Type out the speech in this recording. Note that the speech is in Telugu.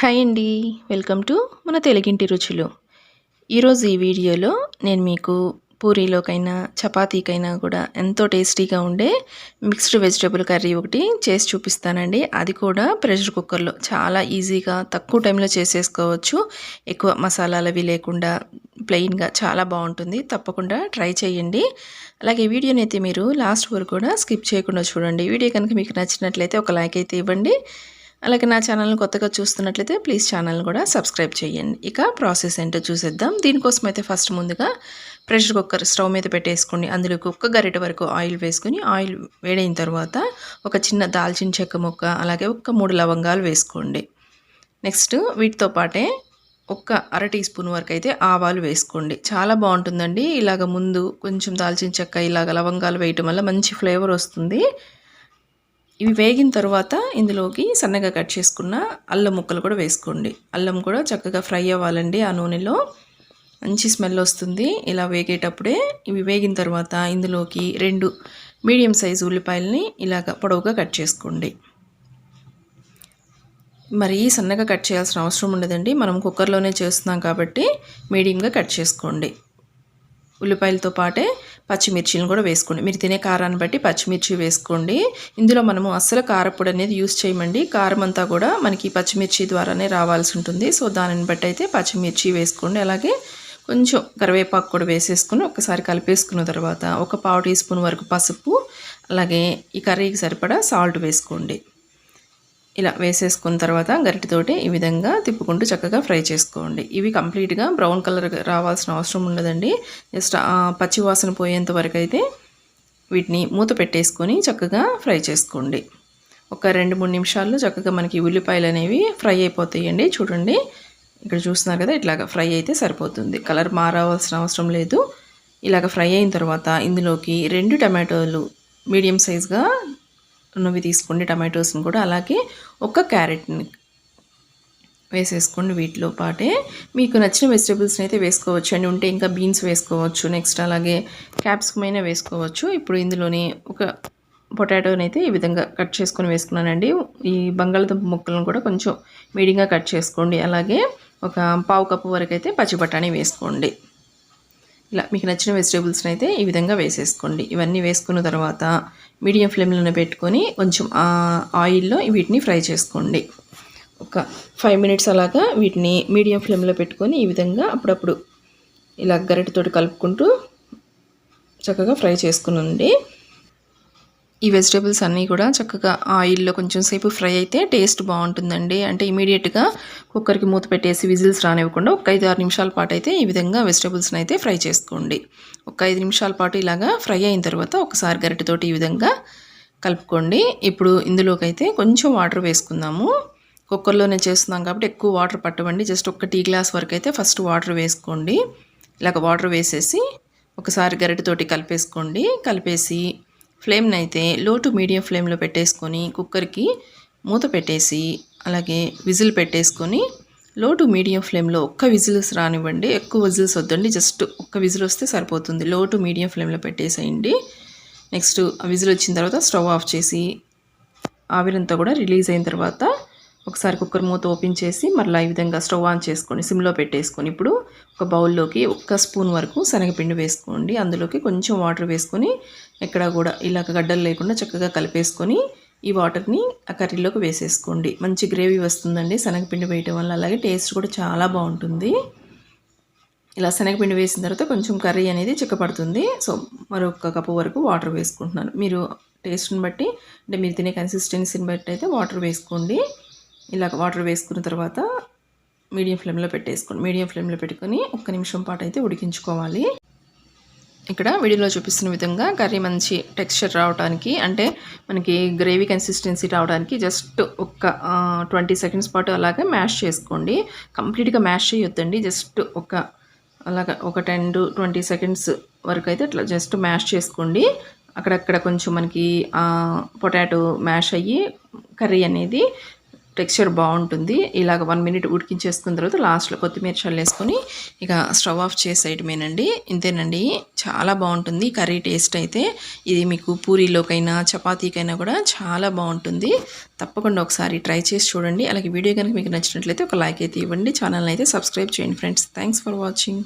హాయ్ అండి. వెల్కమ్ టు మన తెలుగింటి రుచులు. ఈరోజు ఈ వీడియోలో నేను మీకు పూరీలోకైనా చపాతీకైనా కూడా ఎంతో టేస్టీగా ఉండే మిక్స్డ్ వెజిటేబుల్ కర్రీ ఒకటి చేసి చూపిస్తానండి. అది కూడా ప్రెషర్ కుక్కర్లో. చాలా ఈజీగా తక్కువ టైంలో చేసేసుకోవచ్చు. ఎక్కువ మసాలాలు అవి లేకుండా ప్లెయిన్గా చాలా బాగుంటుంది. తప్పకుండా ట్రై చేయండి. అలాగే వీడియోని అయితే మీరు లాస్ట్ వరకు కూడా స్కిప్ చేయకుండా చూడండి. వీడియో కనుక మీకు నచ్చినట్లయితే ఒక లైక్ అయితే ఇవ్వండి. అలాగే నా ఛానల్ని కొత్తగా చూస్తున్నట్లయితే ప్లీజ్ ఛానల్ కూడా సబ్స్క్రైబ్ చేయండి. ఇక ప్రాసెస్ ఏంటో చూసేద్దాం. దీనికోసం అయితే ఫస్ట్ ముందుగా ప్రెషర్ కుక్కర్ స్టవ్ మీద పెట్టేసుకోండి. అందులోకి ఒక్క గరిట వరకు ఆయిల్ వేసుకొని ఆయిల్ వేడైన తర్వాత ఒక చిన్న దాల్చిన చెక్క ముక్క అలాగే ఒక్క మూడు లవంగాలు వేసుకోండి. నెక్స్ట్ వీటితో పాటే ఒక్క అర టీ స్పూన్ వరకు అయితే ఆవాలు వేసుకోండి. చాలా బాగుంటుందండి. ఇలాగ ముందు కొంచెం దాల్చిన చెక్క ఇలాగ లవంగాలు వేయటం వల్ల మంచి ఫ్లేవర్ వస్తుంది. ఇవి వేగిన తర్వాత ఇందులోకి సన్నగా కట్ చేసుకున్న అల్లం ముక్కలు కూడా వేసుకోండి. అల్లం కూడా చక్కగా ఫ్రై అవ్వాలండి. ఆ నూనెలో మంచి స్మెల్ వస్తుంది. ఇలా వేగేటప్పుడే ఇవి వేగిన తర్వాత ఇందులోకి రెండు మీడియం సైజు ఉల్లిపాయలని ఇలాగ పొడవుగా కట్ చేసుకోండి. మరి సన్నగా కట్ చేయాల్సిన అవసరం ఉండదండి. మనం కుక్కర్లోనే చేస్తున్నాం కాబట్టి మీడియంగా కట్ చేసుకోండి. ఉల్లిపాయలతో పాటే పచ్చిమిర్చిని కూడా వేసుకోండి. మీరు తినే కారాన్ని బట్టి పచ్చిమిర్చి వేసుకోండి. ఇందులో మనము అస్సలు కారపొడి అనేది యూస్ చేయమండి. కారం అంతా కూడా మనకి పచ్చిమిర్చి ద్వారానే రావాల్సి ఉంటుంది. సో దానిని బట్టి అయితే పచ్చిమిర్చి వేసుకోండి. అలాగే కొంచెం కరివేపాకు కూడా వేసేసుకుని ఒకసారి కలిపేసుకున్న తర్వాత ఒక పావు టీ స్పూన్ వరకు పసుపు అలాగే ఈ కర్రీకి సరిపడా సాల్ట్ వేసుకోండి. ఇలా వేసేసుకున్న తర్వాత గరిటితోటి ఈ విధంగా తిప్పుకుంటూ చక్కగా ఫ్రై చేసుకోండి. ఇవి కంప్లీట్గా బ్రౌన్ కలర్ రావాల్సిన అవసరం ఉండదండి. జస్ట్ పచ్చి వాసన పోయేంత వరకు అయితే వీటిని మూత పెట్టేసుకొని చక్కగా ఫ్రై చేసుకోండి. ఒక రెండు మూడు నిమిషాల్లో చక్కగా మనకి ఉల్లిపాయలు అనేవి ఫ్రై అయిపోతాయండి. చూడండి ఇక్కడ చూస్తున్నారు కదా ఇట్లాగ ఫ్రై అయితే సరిపోతుంది. కలర్ మారవలసిన అవసరం లేదు. ఇలాగ ఫ్రై అయిన తర్వాత ఇందులోకి రెండు టమాటోలు మీడియం సైజ్గా ఉన్నవి తీసుకోండి టమాటోస్ని కూడా. అలాగే ఒక క్యారెట్ని వేసేసుకోండి వీటిలో పాటే. మీకు నచ్చిన వెజిటేబుల్స్ని అయితే వేసుకోవచ్చు. అండి ఉంటే ఇంకా బీన్స్ వేసుకోవచ్చు. నెక్స్ట్ అలాగే క్యాప్సికమ్ అయినా వేసుకోవచ్చు. ఇప్పుడు ఇందులోని ఒక పొటాటోని అయితే ఈ విధంగా కట్ చేసుకొని వేసుకున్నానండి. ఈ బంగాళదుంప ముక్కలను కూడా కొంచెం మీడియంగా కట్ చేసుకోండి. అలాగే ఒక పావు కప్పు వరకు అయితే పచ్చి బఠానీ వేసుకోండి. ఇలా మీకు నచ్చిన వెజిటేబుల్స్ని అయితే ఈ విధంగా వేసేసుకోండి. ఇవన్నీ వేసుకున్న తర్వాత మీడియం ఫ్లేమ్లోనే పెట్టుకొని కొంచెం ఆయిల్లో వీటిని ఫ్రై చేసుకోండి. ఒక ఫైవ్ మినిట్స్ అలాగా వీటిని మీడియం ఫ్లేమ్లో పెట్టుకొని ఈ విధంగా అప్పుడప్పుడు ఇలా గరిటెతోటి కలుపుకుంటూ చక్కగా ఫ్రై చేసుకుని ఈ వెజిటేబుల్స్ అన్నీ కూడా చక్కగా ఆయిల్లో కొంచెం సేపు ఫ్రై అయితే టేస్ట్ బాగుంటుందండి. అంటే ఇమీడియట్గా కుక్కర్కి మూత పెట్టేసి విజిల్స్ రానివ్వకుండా ఒక ఐదు ఆరు నిమిషాల పాటు అయితే ఈ విధంగా వెజిటేబుల్స్ని అయితే ఫ్రై చేసుకోండి. ఒక ఐదు నిమిషాల పాటు ఇలాగా ఫ్రై అయిన తర్వాత ఒకసారి గరిటెతోటి ఈ విధంగా కలుపుకోండి. ఇప్పుడు ఇందులోకైతే కొంచెం వాటర్ వేసుకుందాము. కుక్కర్లోనే చేస్తున్నాం కాబట్టి ఎక్కువ వాటర్ పట్టవండి. జస్ట్ ఒక టీ గ్లాస్ వరకు అయితే ఫస్ట్ వాటర్ వేసుకోండి. ఇలాగ వాటర్ వేసేసి ఒకసారి గరిటెతోటి కలిపేసుకోండి. కలిపేసి ఫ్లేమ్ని అయితే లో టు మీడియం ఫ్లేమ్లో పెట్టేసుకొని కుక్కర్కి మూత పెట్టేసి అలాగే విజిల్ పెట్టేసుకొని లో టు మీడియం ఫ్లేమ్లో ఒక్క విజిల్స్ రానివ్వండి ఎక్కువ విజిల్స్ వద్దండి జస్ట్ ఒక్క విజిల్ వస్తే సరిపోతుంది. లో టు మీడియం ఫ్లేమ్లో పెట్టేసేయండి. నెక్స్ట్ ఆ విజిల్ వచ్చిన తర్వాత స్టవ్ ఆఫ్ చేసి ఆవిరంతా కూడా రిలీజ్ అయిన తర్వాత ఒకసారి కుక్కర్ మూత ఓపెన్ చేసి మరలా ఈ విధంగా స్టవ్ ఆన్ చేసుకొని సిమ్లో పెట్టేసుకొని ఇప్పుడు ఒక బౌల్లోకి ఒక్క స్పూన్ వరకు శనగపిండి వేసుకోండి. అందులోకి కొంచెం వాటర్ వేసుకొని ఎక్కడ కూడా ఇలా గడ్డలు లేకుండా చక్కగా కలిపేసుకొని ఈ వాటర్ని ఆ కర్రీలోకి వేసేసుకోండి. మంచి గ్రేవీ వస్తుందండి శనగపిండి వేయటం వల్ల. అలాగే టేస్ట్ కూడా చాలా బాగుంటుంది. ఇలా శనగపిండి వేసిన తర్వాత కొంచెం కర్రీ అనేది చిక్కపడుతుంది. సో మరొక కప్పు వరకు వాటర్ వేసుకుంటున్నాను. మీరు టేస్ట్ని బట్టి అంటే మీరు తినే కన్సిస్టెన్సీని బట్టి అయితే వాటర్ వేసుకోండి. ఇలా వాటర్ వేసుకున్న తర్వాత మీడియం ఫ్లేమ్లో పెట్టేసుకోండి మీడియం ఫ్లేమ్లో పెట్టుకొని ఒక్క నిమిషం పాటు అయితే ఉడికించుకోవాలి. ఇక్కడ వీడియోలో చూపిస్తున్న విధంగా కర్రీ మంచి టెక్స్చర్ రావడానికి అంటే మనకి గ్రేవీ కన్సిస్టెన్సీ రావడానికి జస్ట్ ఒక్క ట్వంటీ సెకండ్స్ పాటు అలాగే మ్యాష్ చేసుకోండి. కంప్లీట్గా మ్యాష్ చేయొద్దండి. జస్ట్ ఒక అలాగ ఒక టెన్ టు ట్వంటీ సెకండ్స్ వరకు అయితే అట్లా జస్ట్ మ్యాష్ చేసుకోండి. అక్కడక్కడ కొంచెం మనకి పొటాటో మ్యాష్ అయ్యి కర్రీ అనేది టెక్స్చర్ బాగుంటుంది. ఇలాగ వన్ మినిట్ ఉడికించేసుకున్న తర్వాత లాస్ట్లో కొత్తిమీర చల్లేసుకొని ఇక స్టవ్ ఆఫ్ చేసేయటమేనండి. ఇంతేనండి. చాలా బాగుంటుంది. కర్రీ టేస్ట్ అయితే ఇది మీకు పూరీలోకైనా చపాతీకైనా కూడా చాలా బాగుంటుంది. తప్పకుండా ఒకసారి ట్రై చేసి చూడండి. అలాగే వీడియో కనుక మీకు నచ్చినట్లయితే ఒక లైక్ అయితే ఇవ్వండి. ఛానల్ అయితే సబ్స్క్రైబ్ చేయండి ఫ్రెండ్స్. Thanks for watching.